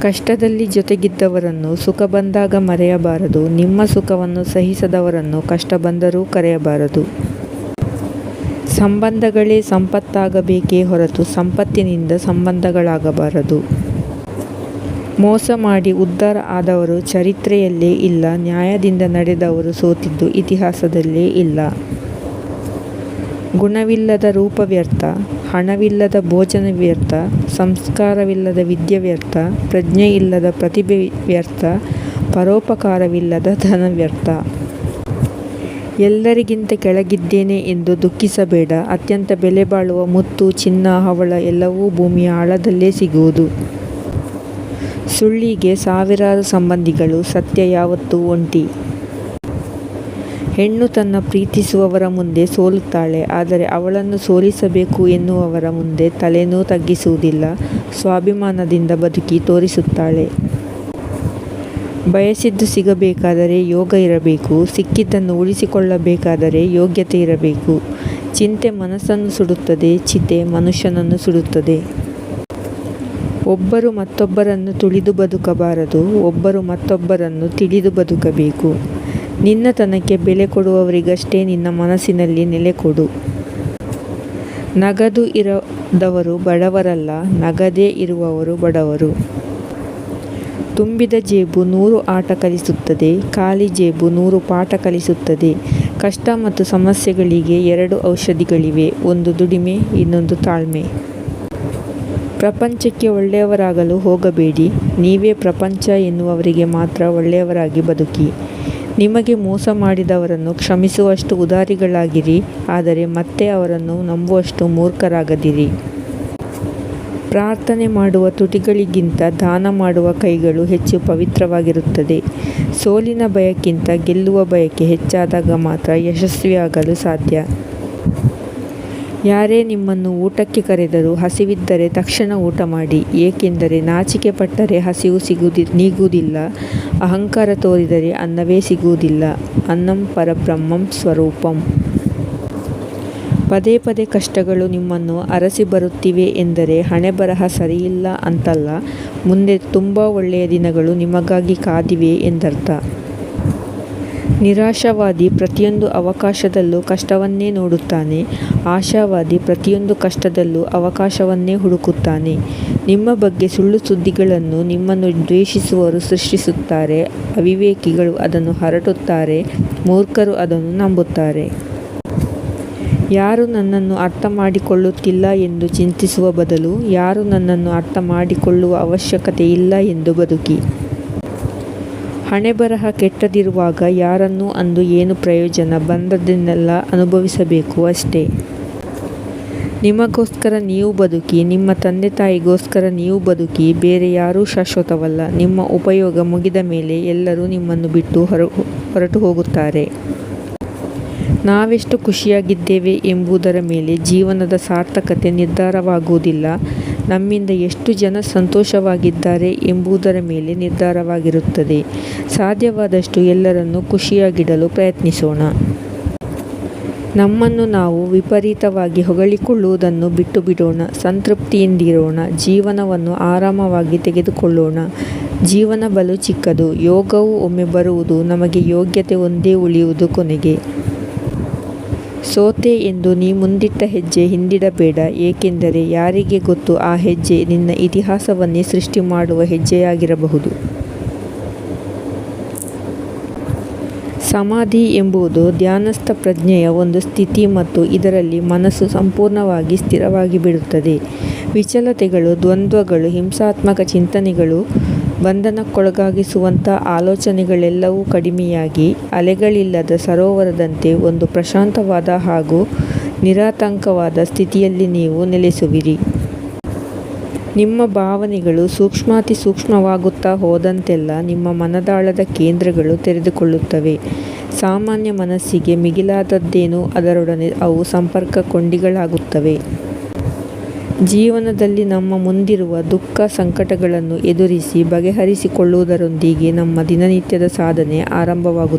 ಕಷ್ಟದಲ್ಲಿ ಜೊತೆಗಿದ್ದವರನ್ನು ಸುಖ ಬಂದಾಗ ಮರೆಯಬಾರದು. ನಿಮ್ಮ ಸುಖವನ್ನು ಸಹಿಸದವರನ್ನು ಕಷ್ಟ ಬಂದರೂ ಕರೆಯಬಾರದು. ಸಂಬಂಧಗಳೇ ಸಂಪತ್ತಾಗಬೇಕೇ ಹೊರತು ಸಂಪತ್ತಿನಿಂದ ಸಂಬಂಧಗಳಾಗಬಾರದು. ಮೋಸ ಮಾಡಿ ಉದ್ಧಾರ ಆದವರು ಚರಿತ್ರೆಯಲ್ಲೇ ಇಲ್ಲ, ನ್ಯಾಯದಿಂದ ನಡೆದವರು ಸೋತಿದ್ದು ಇತಿಹಾಸದಲ್ಲೇ ಇಲ್ಲ. ಗುಣವಿಲ್ಲದ ರೂಪ ವ್ಯರ್ಥ. ಹಣವಿಲ್ಲದ ಭೋಜನ ವ್ಯರ್ಥ ಸಂಸ್ಕಾರವಿಲ್ಲದ ವಿದ್ಯೆ ವ್ಯರ್ಥ ಪ್ರಜ್ಞೆ ಇಲ್ಲದ ಪ್ರತಿಭೆ ವ್ಯರ್ಥ ಪರೋಪಕಾರವಿಲ್ಲದ ಧನ ವ್ಯರ್ಥ ಎಲ್ಲರಿಗಿಂತ ಕೆಳಗಿದ್ದೇನೆ ಎಂದು ದುಃಖಿಸಬೇಡ. ಅತ್ಯಂತ ಬೆಲೆ ಬಾಳುವ ಮುತ್ತು, ಚಿನ್ನ, ಹವಳ ಎಲ್ಲವೂ ಭೂಮಿಯ ಆಳದಲ್ಲೇ ಸಿಗುವುದು. ಸುಳ್ಳಿಗೆ ಸಾವಿರಾರು ಸಂಬಂಧಿಗಳು ಸತ್ಯ ಯಾವತ್ತೂ ಒಂಟಿ. ಹೆಣ್ಣು ತನ್ನ ಪ್ರೀತಿಸುವವರ ಮುಂದೆ ಸೋಲುತ್ತಾಳೆ, ಆದರೆ ಅವಳನ್ನು ಸೋಲಿಸಬೇಕು ಎನ್ನುವವರ ಮುಂದೆ ತಲೆನೂ ತಗ್ಗಿಸುವುದಿಲ್ಲ, ಸ್ವಾಭಿಮಾನದಿಂದ ಬದುಕಿ ತೋರಿಸುತ್ತಾಳೆ. ಬಯಸಿದ್ದು ಸಿಗಬೇಕಾದರೆ ಯೋಗ ಇರಬೇಕು, ಸಿಕ್ಕಿದ್ದನ್ನು ಉಳಿಸಿಕೊಳ್ಳಬೇಕಾದರೆ ಯೋಗ್ಯತೆ ಇರಬೇಕು. ಚಿಂತೆ ಮನಸ್ಸನ್ನು ಸುಡುತ್ತದೆ, ಚಿತೆ ಮನುಷ್ಯನನ್ನು ಸುಡುತ್ತದೆ. ಒಬ್ಬರು ಮತ್ತೊಬ್ಬರನ್ನು ತುಳಿದು ಬದುಕಬಾರದು, ಒಬ್ಬರು ಮತ್ತೊಬ್ಬರನ್ನು ತಿಳಿದು ಬದುಕಬೇಕು. ನಿನ್ನತನಕ್ಕೆ ಬೆಲೆ ಕೊಡುವವರಿಗಷ್ಟೇ ನಿನ್ನ ಮನಸ್ಸಿನಲ್ಲಿ ನೆಲೆ ಕೊಡು. ನಗದು ಇರದವರು ಬಡವರಲ್ಲ, ನಗದೇ ಇರುವವರು ಬಡವರು. ತುಂಬಿದ ಜೇಬು ನೂರು ಆಟ ಕಲಿಸುತ್ತದೆ, ಖಾಲಿ ಜೇಬು ನೂರು ಪಾಠ ಕಲಿಸುತ್ತದೆ. ಕಷ್ಟ ಮತ್ತು ಸಮಸ್ಯೆಗಳಿಗೆ ಎರಡು ಔಷಧಿಗಳಿವೆ, ಒಂದು ದುಡಿಮೆ, ಇನ್ನೊಂದು ತಾಳ್ಮೆ. ಪ್ರಪಂಚಕ್ಕೆ ಒಳ್ಳೆಯವರಾಗಲು ಹೋಗಬೇಡಿ, ನೀವೇ ಪ್ರಪಂಚ ಎನ್ನುವವರಿಗೆ ಮಾತ್ರ ಒಳ್ಳೆಯವರಾಗಿ ಬದುಕಿ. ನಿಮಗೆ ಮೋಸ ಮಾಡಿದವರನ್ನು ಕ್ಷಮಿಸುವಷ್ಟು ಉದಾರಿಗಳಾಗಿರಿ, ಆದರೆ ಮತ್ತೆ ಅವರನ್ನು ನಂಬುವಷ್ಟು ಮೂರ್ಖರಾಗದಿರಿ. ಪ್ರಾರ್ಥನೆ ಮಾಡುವ ತುಟಿಗಳಿಗಿಂತ ದಾನ ಮಾಡುವ ಕೈಗಳು ಹೆಚ್ಚು ಪವಿತ್ರವಾಗಿರುತ್ತದೆ. ಸೋಲಿನ ಭಯಕ್ಕಿಂತ ಗೆಲ್ಲುವ ಬಯಕೆ ಹೆಚ್ಚಾದಾಗ ಮಾತ್ರ ಯಶಸ್ವಿಯಾಗಲು ಸಾಧ್ಯ. ಯಾರೇ ನಿಮ್ಮನ್ನು ಊಟಕ್ಕೆ ಕರೆದರೂ ಹಸಿವಿದ್ದರೆ ತಕ್ಷಣ ಊಟ ಮಾಡಿ, ಏಕೆಂದರೆ ನಾಚಿಕೆ ಪಟ್ಟರೆ ಹಸಿವು ಸಿಗುದಿ, ನೀಗುವುದಿಲ್ಲ, ಅಹಂಕಾರ ತೋರಿದರೆ ಅನ್ನವೇ ಸಿಗುವುದಿಲ್ಲ. ಅನ್ನಂ ಪರಬ್ರಹ್ಮಂ ಸ್ವರೂಪಂ. ಪದೇ ಪದೇ ಕಷ್ಟಗಳು ನಿಮ್ಮನ್ನು ಅರಸಿ ಬರುತ್ತಿವೆ ಎಂದರೆ ಹಣೆಬರಹ ಸರಿಯಿಲ್ಲ ಅಂತಲ್ಲ, ಮುಂದೆ ತುಂಬ ಒಳ್ಳೆಯ ದಿನಗಳು ನಿಮಗಾಗಿ ಕಾದಿವೆ ಎಂದರ್ಥ. ನಿರಾಶಾವಾದಿ ಪ್ರತಿಯೊಂದು ಅವಕಾಶದಲ್ಲೂ ಕಷ್ಟವನ್ನೇ ನೋಡುತ್ತಾನೆ. ಆಶಾವಾದಿ ಪ್ರತಿಯೊಂದು ಕಷ್ಟದಲ್ಲೂ ಅವಕಾಶವನ್ನೇ ಹುಡುಕುತ್ತಾನೆ. ನಿಮ್ಮ ಬಗ್ಗೆ ಸುಳ್ಳು ಸುದ್ದಿಗಳನ್ನು ನಿಮ್ಮನ್ನು ದ್ವೇಷಿಸುವವರು ಸೃಷ್ಟಿಸುತ್ತಾರೆ. ಅವಿವೇಕಿಗಳು ಅದನ್ನು ಹರಡುತ್ತಾರೆ ಮೂರ್ಖರು ಅದನ್ನು ನಂಬುತ್ತಾರೆ. ಯಾರು ನನ್ನನ್ನು ಅರ್ಥ ಮಾಡಿಕೊಳ್ಳುತ್ತಿಲ್ಲ ಎಂದು ಚಿಂತಿಸುವ ಬದಲು ಯಾರು ನನ್ನನ್ನು ಅರ್ಥ ಮಾಡಿಕೊಳ್ಳುವ ಅವಶ್ಯಕತೆ ಇಲ್ಲ ಎಂದು ಬದುಕಿ. ಹಣೆಬರಹ ಕೆಟ್ಟದಿರುವಾಗ ಯಾರನ್ನು ಅಂದು ಏನು ಪ್ರಯೋಜನ ಬಂದದ್ದನ್ನೆಲ್ಲ ಅನುಭವಿಸಬೇಕು ಅಷ್ಟೇ. ನಿಮಗೋಸ್ಕರ ನೀವು ಬದುಕಿ, ನಿಮ್ಮ ತಂದೆ ತಾಯಿಗೋಸ್ಕರ ನೀವು ಬದುಕಿ, ಬೇರೆ ಯಾರೂ ಶಾಶ್ವತವಲ್ಲ. ನಿಮ್ಮ ಉಪಯೋಗ ಮುಗಿದ ಮೇಲೆ ಎಲ್ಲರೂ ನಿಮ್ಮನ್ನು ಬಿಟ್ಟು ಹೊರ, ಹೊರಟು ಹೋಗುತ್ತಾರೆ. ನಾವೆಷ್ಟು ಖುಷಿಯಾಗಿದ್ದೇವೆ ಎಂಬುದರ ಮೇಲೆ ಜೀವನದ ಸಾರ್ಥಕತೆ ನಿರ್ಧಾರವಾಗುವುದಿಲ್ಲ. ನಮ್ಮಿಂದ ಎಷ್ಟು ಜನ ಸಂತೋಷವಾಗಿದ್ದಾರೆ ಎಂಬುದರ ಮೇಲೆ ನಿರ್ಧಾರವಾಗಿರುತ್ತದೆ. ಸಾಧ್ಯವಾದಷ್ಟು ಎಲ್ಲರನ್ನು ಖುಷಿಯಾಗಿಡಲು ಪ್ರಯತ್ನಿಸೋಣ. ನಮ್ಮನ್ನು ನಾವು ವಿಪರೀತವಾಗಿ ಹೊಗಳಿಕೊಳ್ಳುವುದನ್ನು ಬಿಟ್ಟು ಬಿಡೋಣ ಸಂತೃಪ್ತಿಯಿಂದಿರೋಣ. ಜೀವನವನ್ನು ಆರಾಮವಾಗಿ ತೆಗೆದುಕೊಳ್ಳೋಣ. ಜೀವನ ಬಲು ಚಿಕ್ಕದು. ಯೋಗವು ಒಮ್ಮೆ ಬರುವುದು ನಮಗೆ ಯೋಗ್ಯತೆ ಒಂದೇ ಉಳಿಯುವುದು ಕೊನೆಗೆ. ಸೋತೆ ಎಂದು ನೀ ಮುಂದಿಟ್ಟ ಹೆಜ್ಜೆ ಹಿಂದಿಡಬೇಡ, ಏಕೆಂದರೆ ಯಾರಿಗೆ ಗೊತ್ತು ಆ ಹೆಜ್ಜೆ ನಿನ್ನ ಇತಿಹಾಸವನ್ನೇ ಸೃಷ್ಟಿ ಮಾಡುವ ಹೆಜ್ಜೆಯಾಗಿರಬಹುದು. ಸಮಾಧಿ ಎಂಬುದು ಧ್ಯಾನಸ್ಥ ಪ್ರಜ್ಞೆಯ ಒಂದು ಸ್ಥಿತಿ ಮತ್ತು ಇದರಲ್ಲಿ ಮನಸ್ಸು ಸಂಪೂರ್ಣವಾಗಿ ಸ್ಥಿರವಾಗಿ ಬಿಡುತ್ತದೆ ವಿಚಲತೆಗಳು, ದ್ವಂದ್ವಗಳು, ಹಿಂಸಾತ್ಮಕ ಚಿಂತನೆಗಳು ಬಂಧನಕ್ಕೊಳಗಾಗಿಸುವಂಥ ಆಲೋಚನೆಗಳೆಲ್ಲವೂ ಕಡಿಮೆಯಾಗಿ ಅಲೆಗಳಿಲ್ಲದ ಸರೋವರದಂತೆ ಒಂದು ಪ್ರಶಾಂತವಾದ ಹಾಗೂ ನಿರಾತಂಕವಾದ ಸ್ಥಿತಿಯಲ್ಲಿ ನೀವು ನೆಲೆಸುವಿರಿ. ನಿಮ್ಮ ಭಾವನೆಗಳು ಸೂಕ್ಷ್ಮಾತಿ ಸೂಕ್ಷ್ಮವಾಗುತ್ತಾ ಹೋದಂತೆಲ್ಲ ನಿಮ್ಮ ಮನದಾಳದ ಕೇಂದ್ರಗಳು ತೆರೆದುಕೊಳ್ಳುತ್ತವೆ. ಸಾಮಾನ್ಯ ಮನಸ್ಸಿಗೆ ಮಿಗಿಲಾದದ್ದೇನೋ ಅದರೊಡನೆ ಅವು ಸಂಪರ್ಕ ಕೊಂಡಿಗಳಾಗುತ್ತವೆ. ಜೀವನದಲ್ಲಿ ನಮ್ಮ ಮುಂದಿರುವ ದುಃಖ ಸಂಕಟಗಳನ್ನು ಎದುರಿಸಿ ಬಗೆಹರಿಸಿಕೊಳ್ಳುವುದರೊಂದಿಗೆ ನಮ್ಮ ದಿನನಿತ್ಯದ ಸಾಧನೆ ಆರಂಭವಾಗುತ್ತದೆ.